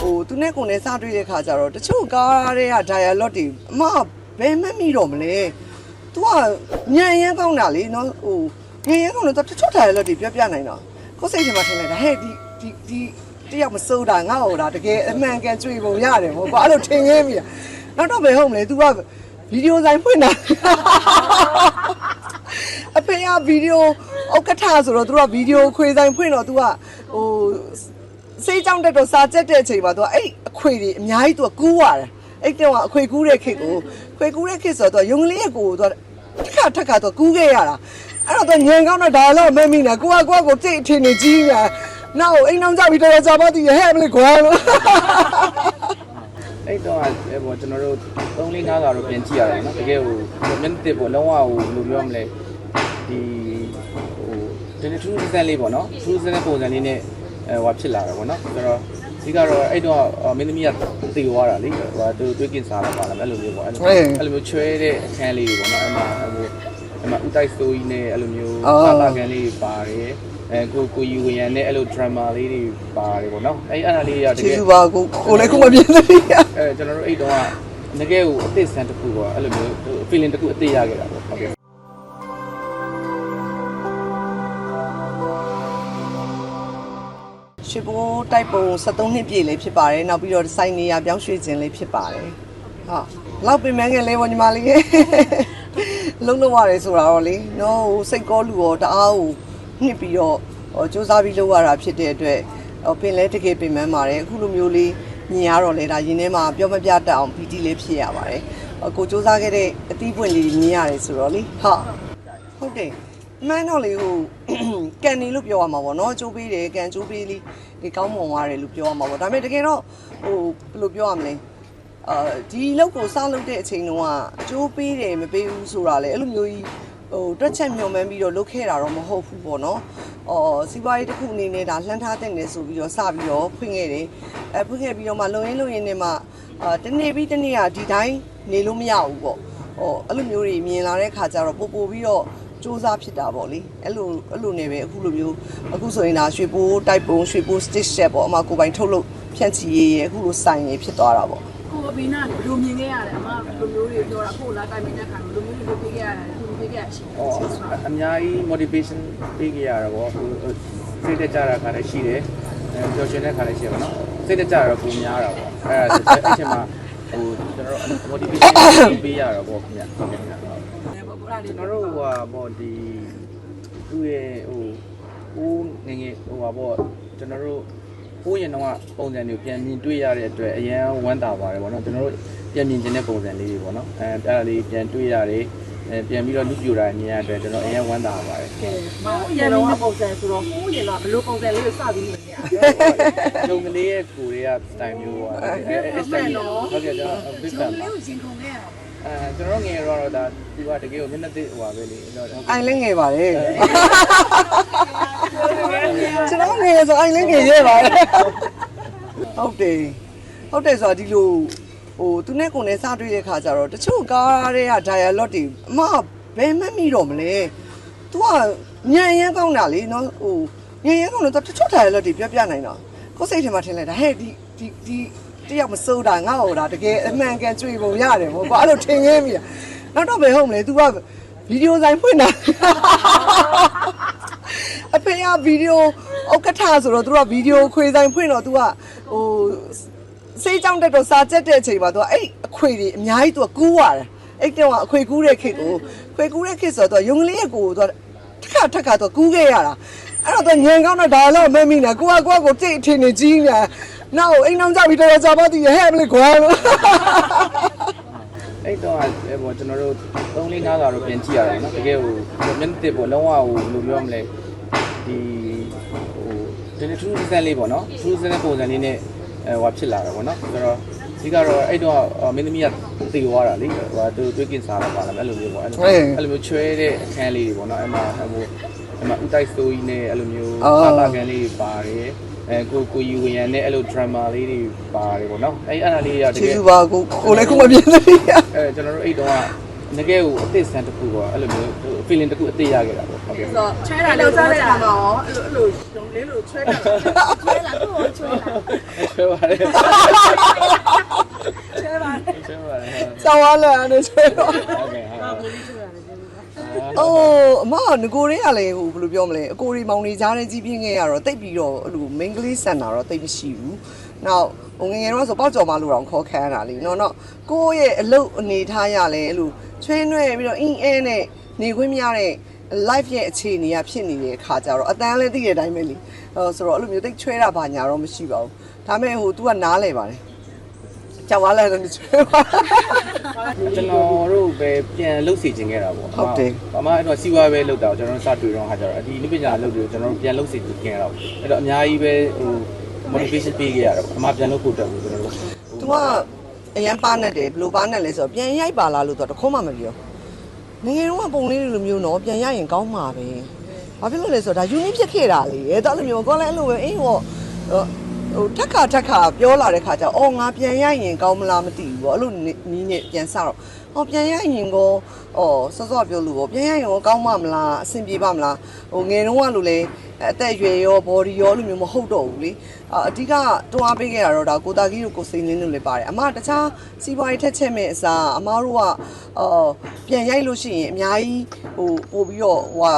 ဟိုသူနဲ့ကိုယ်နဲ့စတွေ့တဲ့ခါကျတော့တချို့ကားတွေက dialogue တွေအမဘယ်မှတ်မိတော့မလဲ။ तू ကညံရမ်းကောင်းတာလေနော်ဟိုညံရမ်းကောင်းတော့တချို့ dialogue တွေပြောပြနိုင်တော့ကိုယ်စိတ်ထဲမှာထင်လိုက်တာဟဲ့ဒီဒီဒီတယောက်မစိုးတာငါ့ဟိုတာတကယ်အမှန်ကန်ကြွေပုံရတယ်ဟိုကွာအဲ့လိုထင်ရင်းမိတာနောက်တော့ဘယ်ဟုတ်မလဲ तू ကဗီဒီယိုဆိုင်ဖွင့်တာ အဖေကဗီဒီယိုဥက္ကဋ္ဌဆိုတော့သူကဗီဒီယိုခွေဆိုင်ဖွင့်တော့ तू ကဟို ဆေးကြောင်းတက်တော့စာကျက်တဲ့အချိန်မှာသူကအဲ့အခွေတွေအများကြီးသူကကူးရတယ်အဲ့တော့အခွေကူးတဲ့ခေတ်ကိုခွေကူးတဲ့ခေတ်ဆိုတော့ရုံကလေးရဲ့ကိုကိုသူကထက်ခါထက်ခါသူကူးခဲ့ရတာအဲ့တော့သူငြိမ်ကောင်းတော့ဒါတော့မမိနေကိုကကိုကကိုတိတ်အထင်နေကြီးနေနောက်အိမ်အောင်ကြပြီးတော်တော်ကြာပါသေးရဲ့ဟဲ့မလေးကွာလို့အဲ့တော့အဲ့ပေါ်ကျွန်တော်တို့သုံးလေးနားကတော့ပြင်ကြည့်ရတယ်နော်တကယ်ဟိုမျက်နှာတစ်ပေါ်လုံးဝဟိုဘယ်လိုပြောမလဲဒီဟိုဒီ true design လေးပေါ့နော် true design ပုံစံလေးနဲ့ အဲဟိုဖြစ်လာတာပေါ့နော်ဆိုတော့ဒီကတော့အဲ့တော့မင်းသမီးကတည်သွားတာလေဟိုသူတွေးကင်စားလာပါလားအဲ့လိုမျိုးပေါ့အဲ့လိုအဲ့လိုမျိုးချွဲတဲ့အခန်းလေးတွေပေါ့နော်အဲ့မှာဟိုအဲ့မှာဥတိုက်စတိုရီနဲ့အဲ့လိုမျိုးစာတာကန်လေးတွေပါတယ်အဲကိုကိုယူဝရန်နဲ့အဲ့လို drama လေးတွေပါတယ်ပေါ့နော်အဲ့အဲ့ဒါလေးရတကျေးကယ်ဇူးပါကိုကိုလည်းခုမပြင်းသေးဘူးအဲကျွန်တော်တို့အဲ့တုန်းကတကယ်ကိုအသစ်ဆန်းတစ်ခုပေါ့အဲ့လိုမျိုး feeling တစ်ခုအသစ်ရခဲ့တာပေါ့ဟုတ်ကဲ့ ရှစ်ဘိုးတိုက်ပုံ73နှစ်ပြည့်လေးဖြစ်ပါတယ်နောက်ပြီးတော့စိုင်းနေရပြောင်းရွှေ့ခြင်းလေးဖြစ်ပါတယ်ဟုတ်လောက်ပင်မငယ်လေးပေါ့ညီမလေးရဲ့လုံးလုံးရတယ်ဆိုတာတော့လေနော်ဟိုစိတ်ကောလူရောတအားကိုနှစ်ပြီးတော့ဟိုစူးစမ်းပြီးလုပ်ရတာဖြစ်တဲ့အတွက်ဟိုပင်လဲတကယ်ပင်မပါတယ်အခုလိုမျိုးလေးမြင်ရတော့လေဒါရင်ထဲမှာပြောမပြတတ်အောင်ပီတိလေးဖြစ်ရပါတယ်ဟိုကိုစူးစမ်းခဲ့တဲ့အသီးပွင့်လေးမြင်ရတယ်ဆိုတော့လေဟုတ်ဟုတ်တယ်အ မှန်တော့လေဟိုကန်နေလို့ပြောရမှာပေါ့နော်ကျိုးပေးတယ်ကန်ကျိုးပေးလေးဒီကောင်းမွန်သွားတယ်လို့ပြောရမှာပေါ့ဒါပေမဲ့တကယ်တော့ဟိုဘယ်လိုပြောရမလဲအာဒီလောက်ကိုစလုပ်တဲ့အချိန်တုန်းကကျိုးပေးတယ်မပေးဘူးဆိုတာလေအဲ့လိုမျိုးကြီးဟိုတွက်ချက်မျှော်မှန်းပြီးတော့လုပ်ခဲ့တာတော့မဟုတ်ဘူးပေါ့နော်။အော်စီးပွားရေးတစ်ခုအနေနဲ့ဒါလှမ်းထားတဲ့နေဆိုပြီးတော့စပြီးတော့ဖွင့်ခဲ့တယ်။အဲဖွင့်ခဲ့ပြီးတော့မှလုံရင်းလုံရင်းနဲ့မှအာတနေ့ပြီးတနေ့ကဒီတိုင်းနေလို့မရဘူးပေါ့။ဟောအဲ့လိုမျိုးတွေမြင်လာတဲ့ခါကျတော့ပို့ပို့ပြီးတော့ စူးစမ်းဖြစ်တာပေါ့လေအဲ့လိုအဲ့လိုနေပဲအခုလိုမျိုးအခုဆိုရင်ဒါရွှေပိုးတိုက်ပုံရွှေပိုး stitch set ပေါ့အမကိုယ်ပိုင်ထုတ်လို့ဖြန့်ချီရေးရအခုလိုစိုင်ရဖြစ်သွားတာပေါ့ကိုအဘိနာဘယ်လိုမြင်ခဲ့ရလဲအမဘယ်လိုမျိုးတွေပြောတာကိုလာတိုင်ပင်တဲ့ခါဘယ်လိုမျိုးတွေလုပ်ပေးခဲ့ရလဲသူပေးခဲ့ရရှိတယ်အော်အများကြီး motivation ပေးကြရတာပေါ့ဟိုစိတ်တကြတာခါလည်းရှိတယ်အဲပျော်ရွှင်တဲ့ခါလည်းရှိတယ်ပေါ့နော်စိတ်တကြတော့ပုံများတာပေါ့အဲအဲ့အချိန်မှာ ဟိုကျွန်တော်တို့ motivation ပေးရတာပေါ့ခင်ဗျဟုတ်ကဲ့ခင်ဗျပေါ့ဗလားလေးကျွန်တော်တို့ဟိုဟာပေါ့ဒီသူ့ရဲ့ဟိုဦးငယ်ငယ်ဟိုဟာပေါ့ကျွန်တော်တို့ကိုရင်တော့ပုံစံမျိုးပြန်မြင်တွေ့ရတဲ့အတွက်အရန်ဝမ်းသာပါတယ်ပေါ့နော်ကျွန်တော်တို့ပြန်မြင်ခြင်းတဲ့ပုံစံလေးတွေပေါ့နော်အဲအဲ့ဒါလေးပြန်တွေ့ရတယ် အဲပြန်ပြီးတော့လူပြူတာမြင်ရတဲ့အတွက်ကျွန်တော်အရန်ဝမ်းသာပါတယ်မရန်တော့ပုံစံဆိုတော့ကိုရင်တော့ဘယ်လိုပုံစံလေးကိုစပြီးမြင်ရလဲလုံကလေးရဲ့ကိုတွေကစတိုင်မျိုးပါအဲအဲစတိုင်ဟုတ်ကဲ့ကျွန်တော်ဘစ်ဖန်ပါလေးကိုရင်ခုန်ခဲ့ရတာအဲကျွန်တော်ငယ်တော့ဒါဒီကတကယ်ကိုမျက်နှာသိဟိုပါပဲလေအဲ့တော့အိုင်လည်းငယ်ပါတယ်ကျွန်တော်ငယ်ဆိုအိုင်လည်းငယ်ရဲပါတယ်ဟုတ်တယ်ဟုတ်တယ်ဆိုတာဒီလို ဟိုသူနဲ့ကိုယ်နဲ့စတွေ့တဲ့ခါကျတော့တချို့ကားတွေက dialogue တွေအမဘယ်မှတ်မိတော့မလဲ तू ကညံရမ်းကောင်းတာလေနော်ဟိုညံရမ်းကောင်းတော့တချို့ dialogue တွေပြောပြနိုင်တော့ကိုယ်စိတ်ထဲမှာထင်လိုက်တာဟဲ့ဒီဒီဒီတယောက်မစိုးတာငါ့ဟိုတာတကယ်အမှန်ကန်ကြွေပုံရတယ်ဟိုကွာအဲ့လိုထင်ရင်းမိတာနောက်တော့ဘယ်ဟုတ်မလဲ तू ကဗီဒီယိုဆိုင်ဖွင့်တာ အဖေကဗီဒီယိုဥက္ကဋ္ဌဆိုတော့ तू ကဗီဒီယိုခွေဆိုင်ဖွင့်တော့ तू ကဟို ဆေးကြောင်းတက်တော့စာကျက်တဲ့အချိန်မှာသူကအဲ့အခွေတွေအများကြီးသူကကူးရတယ်အဲ့တော့အခွေကူးတဲ့ခေတ်ကိုခွေကူးတဲ့ခေတ်ဆိုတော့သူကရုံကလေးရဲ့ကိုယ်ကိုသူကထက်ထက်ခါသူကကူးခဲ့ရတာအဲ့တော့သူငင်ကောင်းတော့ဒါတော့မဲမိနေကိုကကိုကကိုတိတ်အထင်နေကြီးနေနောက်အိမ်အောင်ကြပြီးတော်တော်ကြာပါသေးရဲ့ဟဲ့မလေးကွာလို့အဲ့တော့အဲ့ပေါ်ကျွန်တော်တို့၃လေး၅ကတော့ပြင်ကြည့်ရတယ်နော်တကယ်ဟိုမျက်နှာတစ်ပေါ်လုံးဝဟိုဘယ်လိုပြောမလဲဒီဟိုဒီ true စံလေးပေါ့နော် true စံတဲ့ပုံစံလေးနဲ့ အဲဟိုဖြစ်လာတာပေါ့နော်ဆိုတော့ဒီကတော့အဲ့တော့မင်းသမီးကတည်သွားတာလေဟိုသူတွေးကင်စားလာပါလားအဲ့လိုမျိုးပေါ့အဲ့လိုအဲ့လိုမျိုးချွဲတဲ့အခန်းလေးတွေပေါ့နော်အဲ့မှာဟိုအဲ့မှာဥတိုက်စတိုရီနဲ့အဲ့လိုမျိုးစာတာကန်လေးတွေပါတယ်အဲကိုကိုယူဝရန်နဲ့အဲ့လို drama လေးတွေပါတယ်ပေါ့နော်အဲ့အဲ့ဒါလေးရတကျေးကယ်ဇူးပါကိုကိုလည်းခုမပြင်းသေးဘူးအဲကျွန်တော်တို့အဲ့တုန်းက တကယ်ကိုအသစ်ဆန်းတစ်ခုပေါ့အဲ့လိုမျိုး feeling တစ်ခုအသစ်ရခဲ့တာပေါ့ဟုတ်ကဲ့ဆိုတော့ချဲတာလောက်စားတဲ့အခါမှာရောအဲ့လိုအဲ့လိုလင်းလို့ချွဲတာချွဲလာသူ့ကိုချွဲလာဆွဲပါတယ်ချွဲပါလေဆွဲပါတယ်စောင်းဝါလန်နဲ့ဆွဲတော့ဟုတ်ကဲ့ဟုတ်ကိုလေးချွဲရတယ်ကျေးဇူးပါအိုးအမကငကိုတွေကလည်းဟိုဘယ်လိုပြောမလဲအကိုရီမောင်နေကြားတဲ့ကြီးပြင်းခဲ့ရတော့တိတ်ပြီးတော့အဲ့လို main ကလေးဆန်တာတော့တိတ်မရှိဘူး။နောက်ဟိုငယ်ငယ်တော့ဆိုပေါက်ကြော်မလို့တော့ခေါ်ခံရတာလीနော်နော်ကိုယ့်ရဲ့အလုပ်အနေထားရလဲအဲ့လို ချွေးနွဲပြီးတော့အင်းအဲနဲ့နေခွင့်မရတဲ့ life ရဲ့အခြေအနေကဖြစ်နေတဲ့အခါကျတော့အတန်းလည်းသိတဲ့အတိုင်းပဲလीဟိုဆိုတော့အဲ့လိုမျိုးတိတ်ချွဲတာဘာညာတော့မရှိပါဘူး။ဒါပေမဲ့ဟို तू ကနားလဲပါတယ်။ကြောက်သွားလဲတော့ချွဲပါကျွန်တော်တို့ပဲပြန်လှုပ်စီခြင်းခဲ့တာပေါ့ဟုတ်တယ်အမအဲ့တော့စီဝါပဲလှုပ်တာကိုကျွန်တော်တို့စတွေ့တော့ဟာကျတော့ဒီနုပညာလှုပ်ပြီးတော့ကျွန်တော်တို့ပြန်လှုပ်စီခြင်းခဲ့တာပေါ့အဲ့တော့အများကြီးပဲဟို motivation ပေးခဲ့ရတာပေါ့အမပြန်လှုပ်ဖို့တက်ဘူးကျွန်တော်တို့။ तू က အရန်ပါနဲ့တယ်ဘယ်လိုပါနဲ့လဲဆိုတော့ပြန်ရိုက်ပါလားလို့တော့တခုမှမပြော။ငယ်ငယ်တော့ကပုံလေးတွေလိုမျိုးနော်ပြန်ရရင်ကောင်းမှာပဲ။ဘာဖြစ်လို့လဲဆိုတော့ဒါ unique ဖြစ်ခဲ့တာလေ။အဲ့ဒါလိုမျိုးကိုလည်းအဲ့လိုပဲအေးဟောဟို ဟိုထက်ခါထက်ခါပြောလာတဲ့ခါကျအော်ငါပြန်ရရင်ကောင်းမလားမသိဘူးပေါ့အဲ့လိုနီးနဲ့ပြန်စတော့ဟောပြန်ရရင်ကိုအော်စောစောပြောလို့ပေါ့ပြန်ရရင်ရောကောင်းမမလားအဆင်ပြေပါမလားဟိုငယ်တုန်းကလိုလေအသက်အရွယ်ရော body ရောလိုမျိုးမဟုတ်တော့ဘူးလေအအဓိကတွန်းအားပေးခဲ့တာတော့ဒါကိုတာကြီးတို့ကိုစိန်လင်းတို့လည်းပါတယ်အမတခြားစီးပွားရေးထက်ချက်မဲ့အစားအမတို့ကအော်ပြန်ရိုက်လို့ရှိရင်အများကြီးဟိုပို့ပြီးတော့ဟိုဟာ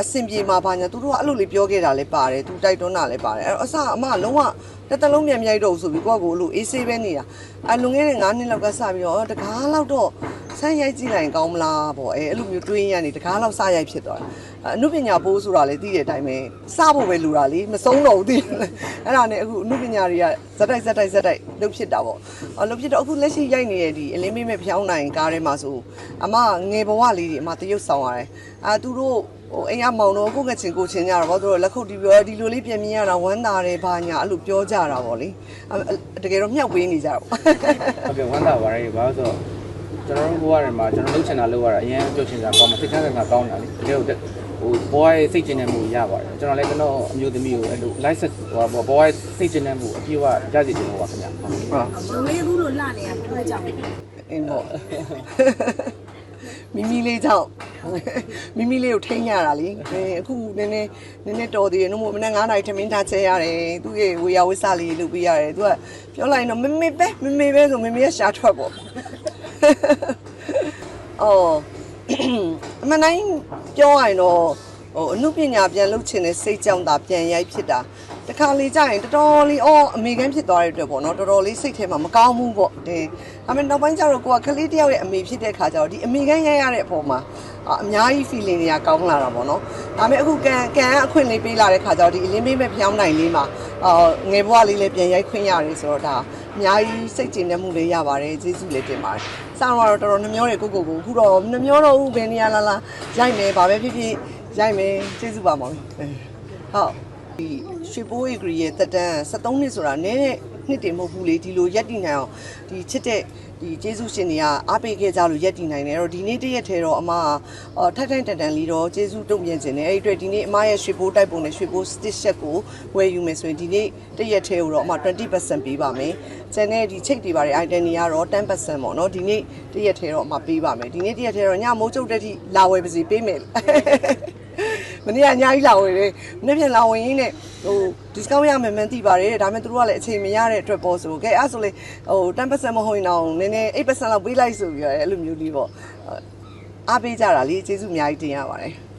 အဆင်ပြေမှာဘာညာသူတို့ကအဲ့လိုလေးပြောခဲ့တာလည်းပါတယ်သူတိုက်တွန်းတာလည်းပါတယ်အဲ့တော့အစအမကလုံးဝတစ်တလုံးမြန်မြိုက်တော့ဆိုပြီးကိုကကိုအဲ့လိုအေးဆေးပဲနေတာအလွန်ခဲ့တဲ့9နှစ်လောက်ကစပြီးတော့တကားလောက်တော့ဆန်းရိုက်ကြည့်လိုက်ရင်ကောင်းမလားပေါ့အဲအဲ့လိုမျိုးတွေးရနေတကားလောက်စရိုက်ဖြစ်သွားတယ်အနုပညာပိုးဆိုတာလည်းသိတဲ့အတိုင်းပဲစဖို့ပဲလိုတာလေမဆုံးတော့ဘူးသိတယ်အဲ့ဒါနဲ့အခုအနုပညာတွေကဇက်တိုက်ဇက်တိုက်ဇက်တိုက်လှုပ်ဖြစ်တာပေါ့အလှုပ်ဖြစ်တော့အခုလက်ရှိရိုက်နေတဲ့ဒီအလင်းမေးမဲ့ဖျောင်းနိုင်ကားထဲမှာဆိုအမငယ်ဘဝလေးတွေအမတရုပ်ဆောင်ရတယ်အာသူတို့ ဟိုအိမ်ကမောင်တော့ကိုယ့်ကချင်ကိုချင်းကြတာဗောသူတို့လက်ခုပ်တီးပြောဒီလိုလေးပြင်မြင်ရတာဝမ်းသာတယ်ဘာညာအဲ့လိုပြောကြတာဗောလေအဲ့တကယ်တော့မြောက်ပေးနေကြတာဗောဟုတ်ကဲ့ဝမ်းသာပါရဲ့ဘာလို့ဆိုတော့ကျွန်တော်တို့ဘဝထဲမှာကျွန်တော်လှုပ်ချင်တာလှုပ်ရတာအရင်ပြုတ်ချင်တာကောင်းမှာစိတ်ချမ်းသာကောင်းတာလေတကယ်တော့ဟိုဘဝရဲ့စိတ်ကျဉ်တဲ့မှုရပါတယ်ကျွန်တော်လည်းကျွန်တော်အမျိုးသမီးကိုအဲ့လို license ဟိုဘဝရဲ့စိတ်ကျဉ်တဲ့မှုအပြည့်အဝရစီချင်လို့ပါခင်ဗျာဟုတ်လူလေးဘူးလို့လှနေတာဘယ်ကြောင့်လဲအင်းဗော မိမိလေးကြောင့်မိမိလေးကိုထိန်းရတာလေအဲအခုနည်းနည်းနည်းနည်းတော်သေးတယ်နှုတ်မမနေ့9နာရီထမင်းထားချဲရတယ်သူ့ရဲ့ဝေယဝိစလေးလုပ်ပေးရတယ်သူကပြောလိုက်တော့မမေပဲမမေပဲဆိုမမေကရှာထွက်ပေါ့အော်အမှန်တိုင်းပြောရရင်တော့ဟိုအမှုပညာပြန်လုပ်ချင်တဲ့စိတ်ကြောင့်သာပြန်ရိုက်ဖြစ်တာ တခါလေကြာရင်တော်တော်လေးအော်အမေကန်ဖြစ်သွားတဲ့အတွက်ပေါ့နော်တော်တော်လေးစိတ်ထဲမှာမကောင်းဘူးပေါ့တဲ့ဒါပေမဲ့နောက်ပိုင်းကျတော့ကိုကကလေးတယောက်ရဲ့အမေဖြစ်တဲ့ခါကျတော့ဒီအမေကန်ရိုက်ရတဲ့အပေါ်မှာအာအများကြီး feeling တွေကကောင်းလာတာပေါ့နော်ဒါပေမဲ့အခုကန်ကန်အခွင့်လေးပေးလာတဲ့ခါကျတော့ဒီအလင်းပေးမဲ့ဖျောင်းနိုင်လေးမှာအာငယ်ဘဝလေးလည်းပြန်ရိုက်ခွင့်ရတယ်ဆိုတော့ဒါအများကြီးစိတ်ကျဉ်တဲ့မှုလေးရပါတယ်ကျေးဇူးလည်းတင်ပါတယ်စောင်းတော့တော်တော်နှမျောတယ်ကိုကိုကိုအခုတော့နှမျောတော့ဦးဘယ်နေရာလာလာရိုက်မယ်ဗာပဲဖြစ်ဖြစ်ရိုက်မယ်ကျေးဇူးပါမောင်ဟုတ် ဒီရွှေပိုးဧကရီရဲ့တက်တန်း73နှစ်ဆိုတာနည်းတဲ့နှစ်တည်မဟုတ်ဘူးလေဒီလိုရက်တည်နိုင်အောင်ဒီချစ်တဲ့ဒီကျေးဇူးရှင်တွေကအားပေးခဲ့ကြလို့ရက်တည်နိုင်တယ်အဲ့တော့ဒီနေ့တရက်ထဲတော့အမကအော်ထိုက်ထိုက်တန်တန်လေးတော့ကျေးဇူးတုံ့ပြန်ခြင်းနဲ့အဲ့ဒီအတွက်ဒီနေ့အမရဲ့ရွှေပိုးတိုက်ပုံနဲ့ရွှေပိုး stitch set ကိုဝယ်ယူမယ်ဆိုရင်ဒီနေ့တရက်ထဲကိုတော့အမ20%ပေးပါမယ်ကျန်တဲ့ဒီချိတ်တွေပါတဲ့ item တွေကတော့10%ပေါ့နော်ဒီနေ့တရက်ထဲတော့အမပေးပါမယ်ဒီနေ့တရက်ထဲတော့ညမိုးကျုပ်တက်ထိလာဝယ်ပါစီပေးမယ် မနေ့ကအများကြီးလာဝယ်တယ်မနေ့ပြန်လာဝင်ရင်းနဲ့ဟို discount ရမယ်မှန်းသိပါတယ်ဒါပေမဲ့သူတို့ကလည်းအချိန်မရတဲ့အတွက်ပေါ့ဆိုကဲအဲ့ဆိုလေဟို10%မဟုတ်ရင်တော့နည်းနည်း8%လောက်ပေးလိုက်ဆိုပြီးတော့အဲ့လိုမျိုးလေးပေါ့အားပေးကြတာလေကျေးဇူးအများကြီးတင်ရပါတယ်